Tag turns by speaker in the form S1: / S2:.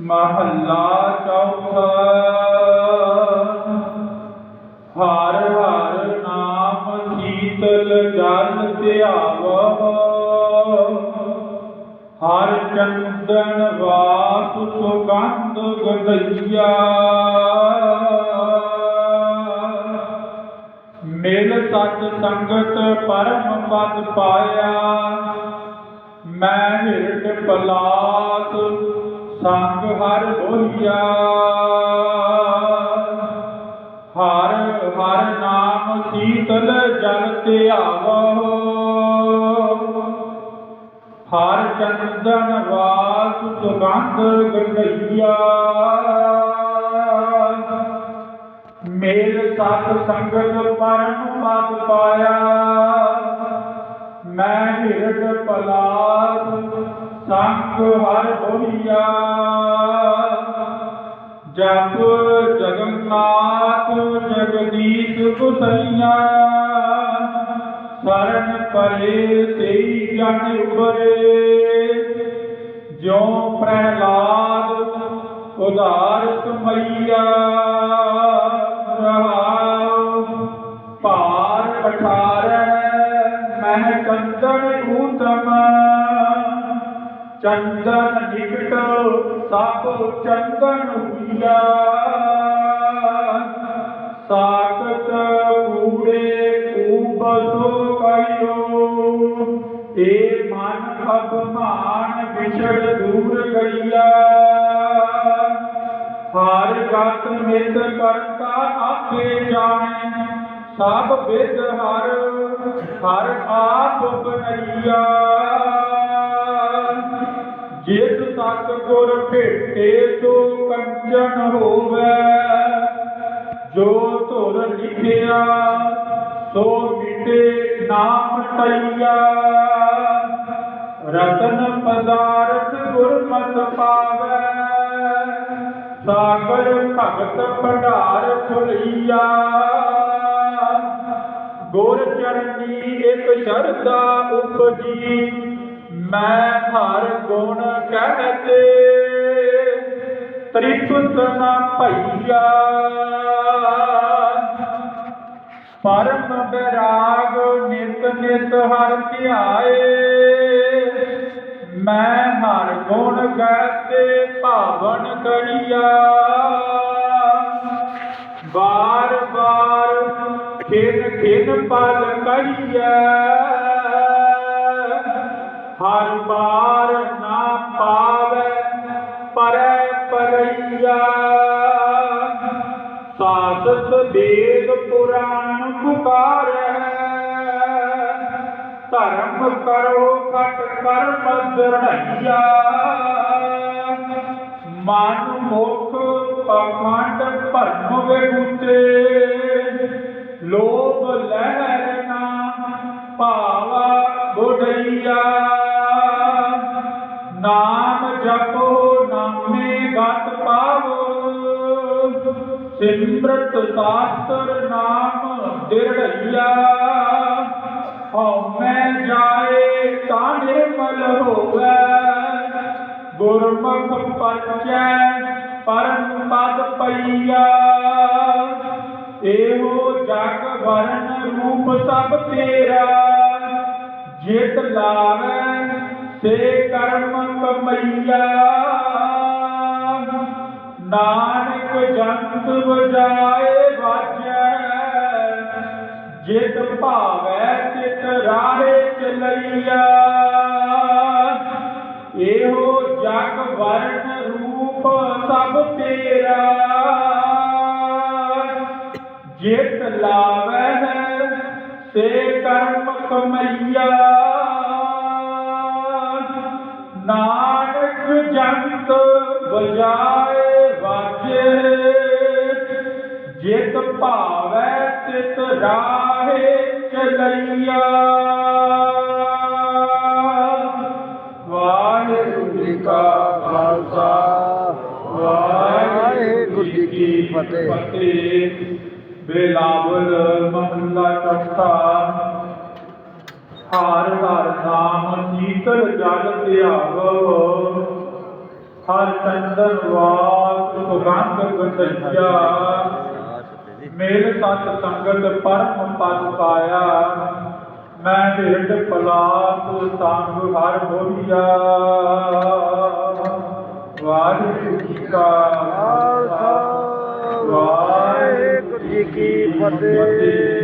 S1: ਮਹੱਲਾ ਚੌਥਾ। ਹਰ ਹਰ ਨਾਮ ਸੀਤਲ ਜਲ ਧਿਆਵੋ। ਹਰ ਚੰਦਨ ਵਾਸ ਸੁਗੰਧ ਗਦਈਆ ਮਿਲ ਸਤ ਸੰਗਤ ਪਰਮ ਪਦ ਪਾਇਆ। ਮੈਂ ਹਿਰਟ ਪਲਾਸ ਸੰਗ ਹਰ ਹੋਈਆ ਹਰ ਹਰ ਨਾਮ ਸੀਤਲ ਜਲ ਧਿਆਵੋ ਹਰ ਚੰਦਨ ਵਾਸ ਸੁਗੰਧ ਗੰਗਈਆ ਮੇਲ ਸਤ ਸੰਗਤ ਪਰਮ ਪਦ ਪਾਇਆ। ਮੈਂ ਹਿਰਦ ਪਲਾਸ ਸੰਗ ਹਰ ਹੋਈਆ ਜਪ ਜਗਨਨਾਥ ਜਗਦੀਸ਼ ਗੁਸਈਆ। ਸਰਨ ਪਰੇ ਤੇਈ ਜਨ ਉਬਰੇ ਜਿਉ ਪ੍ਰਹਿਲਾਦ ਉਧਾਰ ਮਈਆ ਰਹਾਉ ਭਾਰ ਪਠਾਰੈ, ਮਹਿ ਚੰਦਨ ਊਤਮ। ਚੰਦਨ ਨਿਕਟ ਸਭ ਚੰਦਨ ਹੁਈਆ ਸਾਖਤ ਊੜੇ ਊਬਸੋ ਕਇਓ ਏ ਮਨ ਅਭਮਾਨ ਵਿਛੜ ਦੂਰ ਗਈਆ ਹਰ ਗਤ ਮਿਤ ਕਰਤਾ ਆਪੇ ਜਾਣੇ, ਸਭ ਵਿਦ ਹਰ ਹਰ ਆਪ ਬਨਈਆ। ਗੁਰ ਭੇਟੇ ਸੋ ਕੰਚਨ ਹੋਵੇ। ਜੋ ਧੁਰ ਲਿਖਿਆ, ਸੋ ਮਿਟੇ ਨਾਮ ਤਈਆ ਰਤਨ ਪਦਾਰਥ ਗੁਰਮਤਿ ਪਾਵੈ। ਸਾਗਰ ਭਗਤ ਭੰਡਾਰ ਖੁਲਈਆ। ਗੁਰ ਚਰਨੀ ਇਕ ਸ਼ਰਧਾ ਉਪਜੀ। ਮੈਂ ਹਰ ਗੁਣ ਕਹਤੇ, ਤ੍ਰਿਪਤ ਨਾ ਭਈਆ। ਪਰਮ ਬਿਰਾਗ ਨਿਤ ਨਿਤ ਹਰ ਧਿਆਏ, ਮੈਂ ਹਰ ਗੁਣ ਗਾਤੇ ਭਾਵਨ ਕਰੀਆ ਬਾਰ ਬਾਰ ਖਿਨ ਖਿਨ ਪਲ ਕਰੀਆ ਹਰ ਬਾਰ ਨਾ ਪਾਵੇ, ਪਰੈ ਪਰਈਆ। ਸਾਸਤ ਵੇਦ ਪੁਰਾਣ ਪੁਕਾਰੈ। ਧਰਮ ਕਰੋ ਖਟ ਕਰਮ ਦਰੜਈਆ। ਮਨ ਮੁਖ ਪਖੰਡ ਭਰਮ ਵੇਗੁਤੇ ਲੋਭ ਲਹਿਰ ਨਾ ਭਾਵਾ। ਨਾਮ ਜਪੋ, ਨਾਮੇ ਗਤ ਪਾਵੋ। ਸਿਮਰਤ ਸਾਸਤਰ ਨਾਮ ਦਿਰੜਈਆ ਹਉਮੈ ਜਾਏ ਤਾਂ ਨਿਰਮਲ ਹੋਵੇ। ਗੁਰਮੁਖ ਪਰਚੈ ਪਰਮ ਪਦ ਪਈਆ। ਇਹੋ ਜਗ ਵਰਨ ਰੂਪ ਸਭ ਤੇਰਾ। ਜਿਤ ਲਾਵੈ ਸੇ ਕਰਮ ਕਮਈਆ। ਨਾਨਕ ਜੰਤ ਵਜਾਏ ਵਾਜੈ। ਜਿਤ ਭਾਵੈ ਤਿਤ ਰਾਹੇ ਚਲਈਆ। ਇਹੋ ਜਗ ਵਰਨ ਰੂਪ ਸਭ ਤੇਰਾ। ਜਿਤ ਲਾਵੈ ਸੇ ਕਰਮ ਕਮਈਆ। ਨਾਨਕ ਜੰਤ ਬਜਾਏ ਵਾਜੇ, ਜਿਤ ਭਾਵੈ ਤਿਤ ਰਾਹੇ ਚਲਈਆ ਵਾਹਿਗੁਰੂ ਜੀ ਕਾ ਖਾਲਸਾ, ਵਾਹਿਗੁਰੂ ਜੀ ਕੀ
S2: ਫਤਿਹ।
S1: ਫਤਿਹ ਬੇਲਾਵਲ ਮਹੱਲਾ ਚੌਥਾ ਹਰ ਹਰ ਨਾਮ ਸੀਤਲ ਜਲ ਧਿਆਵੋ। ਹਰ ਚੰਦਨ ਵਾਸ ਸੁਗੰਧ ਗੰਧਿਆ ਮੇਲ ਸਤ ਸੰਗਤ ਪਰਮ ਪਦ ਪਾਇਆ। ਮੈਂ ਢਿੱਡ ਪਲਾਸ ਸੰਗ ਹਰ ਬੋਲਿਆ ਵਾਹਿਗੁਰੂ ਜੀ ਕਾ
S2: ਖਾਲਸਾ। ਵਾਹਿਗੁਰੂ ਜੀ ਕੀ ਫਤਿਹ।